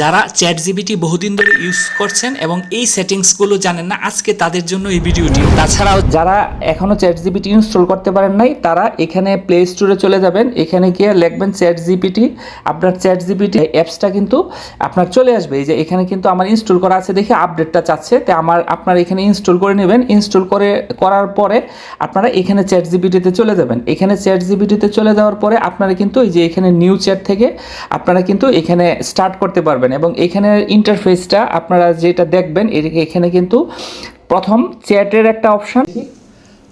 যারা chat GPT বহুদিন ধরে ইউজ করছেন এবং এই সেটিংসগুলো জানেন না, আজকে তাদের জন্য এই ভিডিওটি। তাছাড়াও যারা এখনও চ্যাট জিবিটি ইনস্টল করতে পারেন নাই, তারা এখানে প্লে স্টোরে চলে যাবেন। এখানে গিয়ে লিখবেন চ্যাট জিপিটি আপনার চ্যাট জিপিটি অ্যাপসটা কিন্তু আপনার চলে আসবে। এই যে এখানে কিন্তু আমার ইনস্টল করা আছে দেখে আপডেটটা চাচ্ছে। তো আমার, আপনার এখানে ইনস্টল করে নেবেন। ইনস্টল করে, করার পরে আপনারা এখানে চ্যাট জিবিটিতে চলে যাবেন। এখানে চ্যাট জিবিটিতে চলে যাওয়ার পরে আপনারা কিন্তু এই যে এখানে নিউ চ্যাট থেকে আপনারা কিন্তু এখানে স্টার্ট করতে পারবেন। এবং এখানে ইন্টারফেসটা আপনারা যেটা দেখবেন এখানে কিন্তু প্রথম চ্যাটের একটা option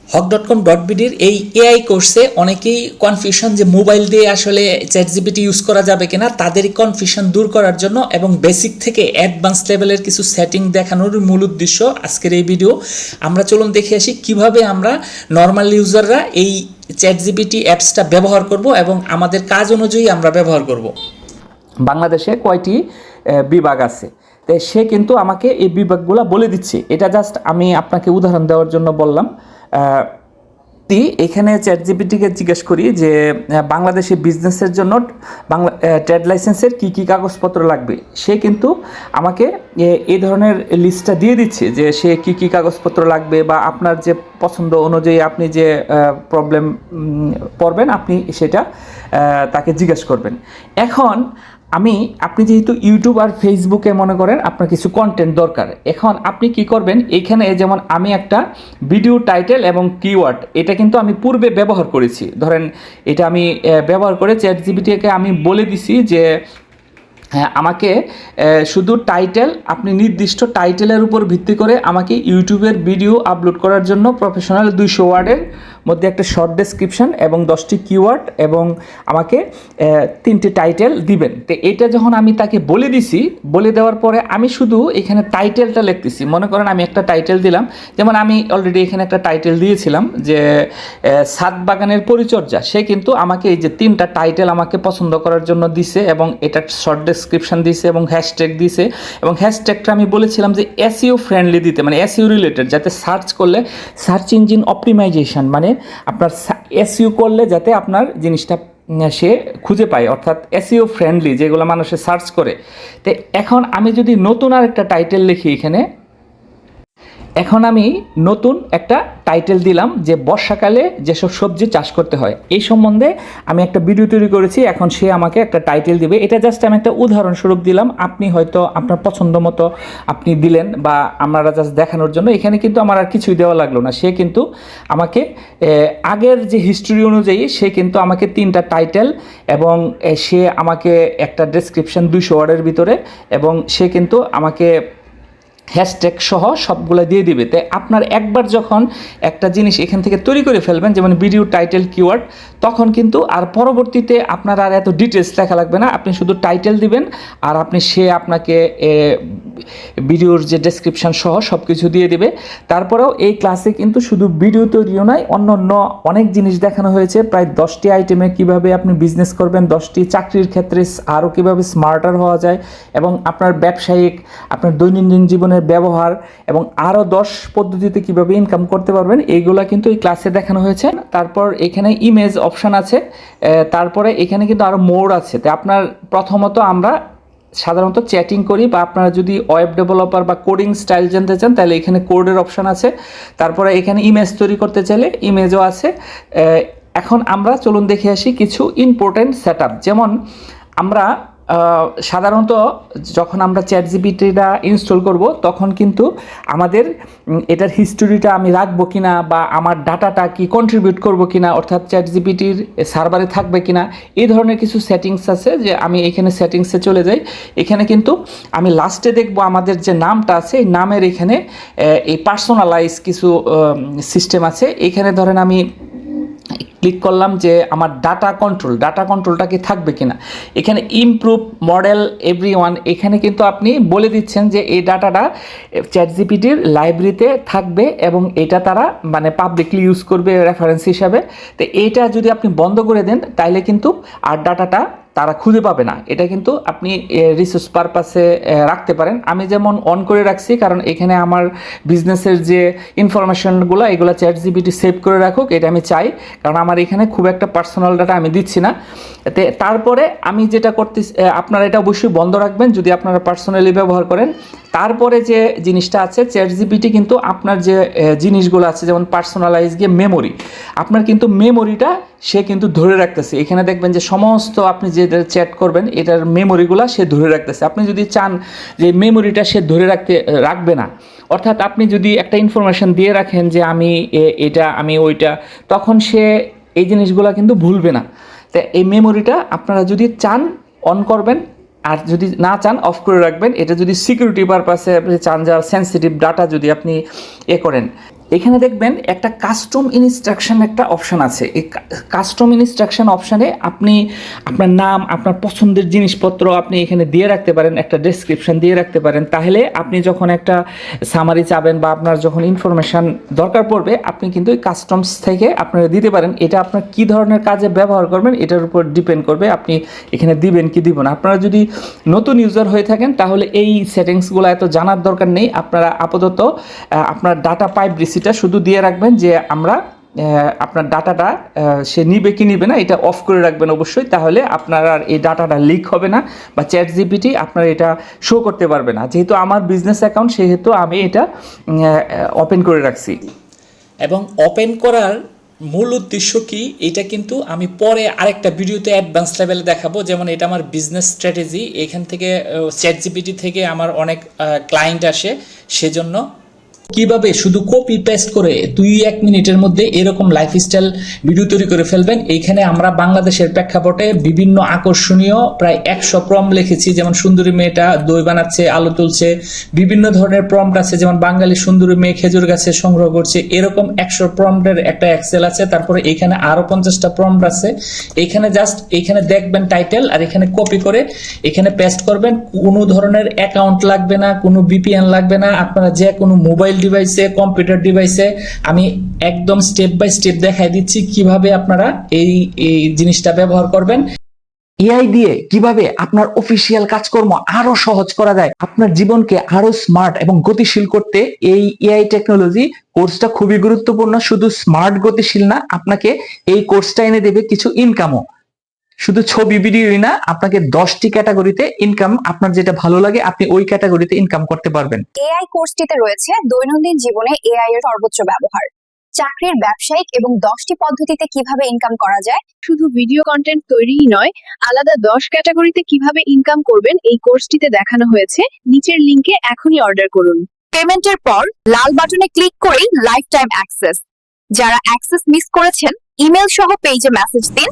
Haque dot com dot বিডির এই এআই কোর্সে অনেকেই কনফিউশন যে মোবাইল দিয়ে আসলে চ্যাট জিবিটি ইউজ করা যাবে কিনা তাদের কনফিউশন দূর করার জন্য এবং বেসিক থেকে অ্যাডভান্স লেভেলের কিছু সেটিং দেখানোর মূল উদ্দেশ্য আজকের এই ভিডিও আমরা চলুন দেখে আসি কীভাবে আমরা নর্মাল ইউজাররা এই চ্যাট জিবিটি অ্যাপসটা ব্যবহার করব এবং আমাদের কাজ অনুযায়ী আমরা ব্যবহার করব। বাংলাদেশে কয়টি বিভাগ আছে। তো সে কিন্তু আমাকে এই বিভাগগুলো বলে দিচ্ছে। এটা জাস্ট আমি আপনাকে উদাহরণ দেওয়ার জন্য বললাম। তি, এখানে চ্যাট জিপিটিকে জিজ্ঞেস করি যে বাংলাদেশে বিজনেসের জন্য, বাংলা ট্রেড লাইসেন্সের কী কী কাগজপত্র লাগবে? সে কিন্তু আমাকে এই ধরনের লিস্টটা দিয়ে দিচ্ছে যে, সে কী কী কাগজপত্র লাগবে বা আপনার যে পছন্দ অনুযায়ী আপনি যে প্রবলেম পড়বেন, আপনি সেটা তাকে জিজ্ঞেস করবেন। এখন আমি, আপনি যেহেতু ইউটিউব আর ফেসবুকে মনে করেন আপনার কিছু কন্টেন্ট দরকার, এখন আপনি কি করবেন? এখানে যেমন আমি একটা ভিডিও টাইটেল এবং কিওয়ার্ড এটা কিন্তু আমি পূর্বে ব্যবহার করেছি। ধরেন, এটা আমি ব্যবহার করে চ্যাট জিবিটিকে আমি বলে দিছি যে আমাকে শুধু টাইটেল আপনি নির্দিষ্ট টাইটেলের উপর ভিত্তি করে আমাকে ইউটিউবের ভিডিও আপলোড করার জন্য প্রফেশনাল দুইশো ওয়ার্ডের মধ্যে একটা শর্ট ডেসক্রিপশন এবং দশটি কিওয়ার্ড এবং আমাকে তিনটে টাইটেল দিবেন। তো এটা যখন আমি তাকে বলে দিছি, বলে দেওয়ার পরে আমি শুধু এখানে টাইটেলটা লিখতেছি। মনে করেন আমি একটা টাইটেল দিলাম। যেমন আমি অলরেডি এখানে একটা টাইটেল দিয়েছিলাম যে সাত বাগানের পরিচর্যা। সে কিন্তু আমাকে এই যে তিনটা টাইটেল আমাকে পছন্দ করার জন্য দিছে এবং এটা শর্ট ডেসক্রিপশন দিছে এবং হ্যাশট্যাগ দিছে এবং হ্যাশট্যাগটা আমি বলেছিলাম যে এসইও ফ্রেন্ডলি দিতে মানে এসইও রিলেটেড যাতে সার্চ করলে সার্চ ইঞ্জিন অপটিমাইজেশন মানে আপনার এসইউ করলে যাতে আপনার জিনিসটা সে খুঁজে পায়, অর্থাৎ এসইও ফ্রেন্ডলি যেগুলো মানুষে সার্চ করে। তো এখন আমি যদি নতুন আর একটা টাইটেল লিখি এখানে এখন আমি নতুন একটা টাইটেল দিলাম যে বর্ষাকালে যেসব সবজি চাষ করতে হয়। এই সম্বন্ধে আমি একটা ভিডিও তৈরি করেছি, এখন সে আমাকে একটা টাইটেল দিবে। এটা জাস্ট আমি একটা উদাহরণস্বরূপ দিলাম, আপনি হয়তো আপনার পছন্দ মতো আপনি দিলেন বা আমরা জাস্ট দেখানোর জন্য। এখানে কিন্তু আমার আর কিছুই দেওয়া লাগল না। সে কিন্তু আমাকে আগের যে হিস্ট্রি অনুযায়ী সে কিন্তু আমাকে তিনটা টাইটেল এবং সে আমাকে একটা ডেসক্রিপশন দুইশো ওয়ার্ডের ভিতরে এবং সে কিন্তু আমাকে হ্যাশট্যাগ সহ সবগুলো দিয়ে দিবে। তাই আপনার একবার যখন একটা জিনিস এখান থেকে তৈরি করে ফেলবেন, যেমন ভিডিও টাইটেল কিওয়ার্ড তখন কিন্তু আর পরবর্তীতে আপনার আর এত ডিটেলস লেখা লাগবে না। আপনি শুধু টাইটেল দিবেন, আর আপনি সে আপনাকে ভিডিওর যে ডেসক্রিপশন সহ সব কিছু দিয়ে দেবে। তারপরেও এই ক্লাসে কিন্তু শুধু ভিডিও তৈরিও নয় অন্য অন্য অনেক জিনিস দেখানো হয়েছে। প্রায় দশটি আইটেমে কীভাবে আপনি বিজনেস করবেন, দশটি চাকরির ক্ষেত্রে আরও কীভাবে স্মার্টার হওয়া যায় এবং আপনার ব্যবসায়িক, আপনার দৈনন্দিন জীবনের ব্যবহার এবং আরও দশ পদ্ধতিতে কীভাবে ইনকাম করতে পারবেন, এইগুলা কিন্তু এই ক্লাসে দেখানো হয়েছে। তারপর এখানে ইমেজ অপশান আছে। তারপরে এখানে কিন্তু আরও মোড আছে। তো আপনার প্রথমত আমরা সাধারণত চ্যাটিং করি বা আপনারা যদি ওয়েব ডেভেলপার বা কোডিং স্টাইল জানতে চান, তাহলে এখানে কোডের অপশান আছে। তারপরে এখানে ইমেজ তৈরি করতে চাইলে ইমেজও আছে। এখন আমরা চলুন দেখে আসি কিছু ইম্পর্টেন্ট সেট যেমন আমরা সাধারণত যখন আমরা চ্যাট জিপিটিটা ইনস্টল করব, তখন কিন্তু আমাদের এটার হিস্টোরিটা আমি রাখব কিনা বা আমার ডাটাটা কি কন্ট্রিবিউট করব কিনা, অর্থাৎ চ্যাট জিপিটির সার্ভারে থাকবে কিনা, এই ধরনের কিছু সেটিংস আছে যে আমি এখানে সেটিংসে চলে যাই। এখানে কিন্তু আমি লাস্টে দেখব আমাদের যে নামটা আছে, এই নামের এখানে এই পার্সোনালাইজ কিছু সিস্টেম আছে। এখানে ধরেন আমি ক্লিক করলাম যে আমার ডাটা কন্ট্রোল ডাটা কন্ট্রোলটা কি থাকবে কিনা? এখানে ইমপ্রুভ মডেল এভরি এখানে কিন্তু আপনি বলে দিচ্ছেন যে এই ডাটাটা চ্যাট জিপিটির লাইব্রেরিতে থাকবে এবং এটা তারা মানে পাবলিকলি ইউজ করবে রেফারেন্স হিসাবে। তো এইটা যদি আপনি বন্ধ করে দেন, তাইলে কিন্তু আর ডাটাটা তারা খুঁজে পাবে না। এটা কিন্তু আপনি রিসোর্স পারপাসে রাখতে পারেন। আমি যেমন অন করে রাখছি, কারণ এখানে আমার বিজনেসের যে ইনফরমেশনগুলো এগুলো চ্যাট জিবিটি সেভ করে রাখুক, এটা আমি চাই। কারণ আমার এখানে খুব একটা পার্সোনাল ডাটা আমি দিচ্ছি না। তারপরে আমি যেটা করতে আপনারা এটা অবশ্যই বন্ধ রাখবেন যদি আপনারা পার্সোনালি ব্যবহার করেন। তারপরে যে জিনিসটা আছে চ্যাট জিপিটি কিন্তু আপনার যে জিনিসগুলো আছে, যেমন পার্সোনালাইজ গিয়ে মেমোরি আপনার কিন্তু মেমোরিটা সে কিন্তু ধরে রাখতেছে। এখানে দেখবেন যে সমস্ত আপনি যে চ্যাট করবেন, এটার মেমোরিগুলো সে ধরে রাখতেছে। আপনি যদি চান যে মেমোরিটা সে ধরে রাখতে রাখবে না, অর্থাৎ আপনি যদি একটা ইনফরমেশন দিয়ে রাখেন যে আমি এটা, আমি ওইটা, তখন সে এই জিনিসগুলো কিন্তু ভুলবে না। তো এই মেমোরিটা আপনারা যদি চান অন করবেন, আর যদি না চান অফ করে রাখবেন। এটা যদি সিকিউরিটি পারপাসে আপনি চান যা সেন্সিটিভ ডাটা যদি আপনি এ করেন। এখানে দেখবেন একটা কাস্টম ইনস্ট্রাকশন একটা অপশন আছে। এই কাস্টম ইনস্ট্রাকশন অপশানে আপনি আপনার নাম, আপনার পছন্দের জিনিসপত্র আপনি এখানে দিয়ে রাখতে পারেন, একটা ডেসক্রিপশন দিয়ে রাখতে পারেন। তাহলে আপনি যখন একটা সামারি চাবেন বা আপনার যখন ইনফরমেশন দরকার পড়বে, আপনি কিন্তু এই কাস্টমস থেকে আপনারা দিতে পারেন। এটা আপনার কি ধরনের কাজে ব্যবহার করবেন, এটার উপর ডিপেন্ড করবে আপনি এখানে দিবেন কি দিবেন আপনারা যদি নতুন ইউজার হয়ে থাকেন, তাহলে এই সেটিংসগুলো এত জানার দরকার নেই। আপনারা আপাতত আপনার ডাটা পাইপ রিসিটা শুধু দিয়ে রাখবেন যে আমরা আপনার ডাটাটা সে নিবে কি নিবে না, এটা অফ করে রাখবেন অবশ্যই, তাহলে আপনার আর এই ডাটাটা লিক হবে না বা চ্যাট জিপিটি আপনার এটা শো করতে পারবে না। যেহেতু আমার বিজনেস অ্যাকাউন্ট সেহেতু আমি এটা ওপেন করে রাখছি। এবং ওপেন করার মূল উদ্দেশ্য কি? এটা কিন্তু আমি পরে আরেকটা ভিডিওতে অ্যাডভান্স লেভেলে দেখাবো। যেমন এটা আমার বিজনেস স্ট্র্যাটেজি এখান থেকে চ্যাট জিপিটি থেকে আমার অনেক ক্লায়েন্ট আসে, সেজন্য কীভাবে শুধু কপি পেস্ট করে দুই এক মিনিটের মধ্যে এরকম লাইফস্টাইল ভিডিও তৈরি করে ফেলবেন, এইখানে আমরা বাংলাদেশের প্রেক্ষাপটে বিভিন্ন আকর্ষণীয় প্রায় একশো প্রম লিখেছি। যেমন সুন্দরী মেয়েটা দই বানাচ্ছে, আলো তুলছে, বিভিন্ন ধরনের প্রম্পট আছে, যেমন বাঙালি সুন্দরী মেয়ে খেজুর গাছে সংগ্রহ করছে, এরকম একশো প্রম্পটের একটা এক্সেল আছে। তারপরে এখানে আরও পঞ্চাশটা প্রম্পট আছে। এখানে জাস্ট এখানে দেখবেন টাইটেল আর এখানে কপি করে এখানে পেস্ট করবেন। কোনো ধরনের অ্যাকাউন্ট লাগবে না, কোনো বিপিএন লাগবে না। আপনারা যে কোনো মোবাইল ডিভাইসে কম্পিউটার ডিভাইসে আমি একদম স্টেপ বাই স্টেপ দেখাই দিচ্ছি কীভাবে আপনারা এই এই জিনিসটা ব্যবহার করবেন। এআই দিয়ে কীভাবে আপনার অফিসিয়াল কাজকর্ম আরও সহজ করা যায়, আপনার জীবনকে আরও স্মার্ট এবং গতিশীল করতে এই এআই টেকনোলজি কোর্সটা খুবই গুরুত্বপূর্ণ। শুধু স্মার্ট গতিশীল না, আপনাকে এই কোর্সটা এনে দেবে কিছু ইনকামও শুধু ছবি ভিডিওই না, আপনাকে দশটি ক্যাটাগরিতে ইনকাম আপনার যেটা ভালো লাগে, আপনি ওই ক্যাটাগরিতে ইনকাম করতে পারবেন। এআই কোর্সটিতে রয়েছে দৈনন্দিন জীবনে এআই এর সর্বোচ্চ ব্যবহার। চাকরির ব্যবসায়িক এবং দশটি পদ্ধতিতে কীভাবে ইনকাম করা যায়, শুধু ভিডিও কন্টেন্ট তৈরিই নয়, আলাদা দশ ক্যাটাগরিতে কীভাবে ইনকাম করবেন, এই কোর্সটিতে দেখানো হয়েছে। নিচের লিংকে এখনই অর্ডার করুন। পেমেন্টের পর লাল বাটনে ক্লিক করেই লাইফ টাইম অ্যাক্সেস যারা অ্যাক্সেস মিস করেছেন ইমেল সহ পেজে মেসেজ দিন।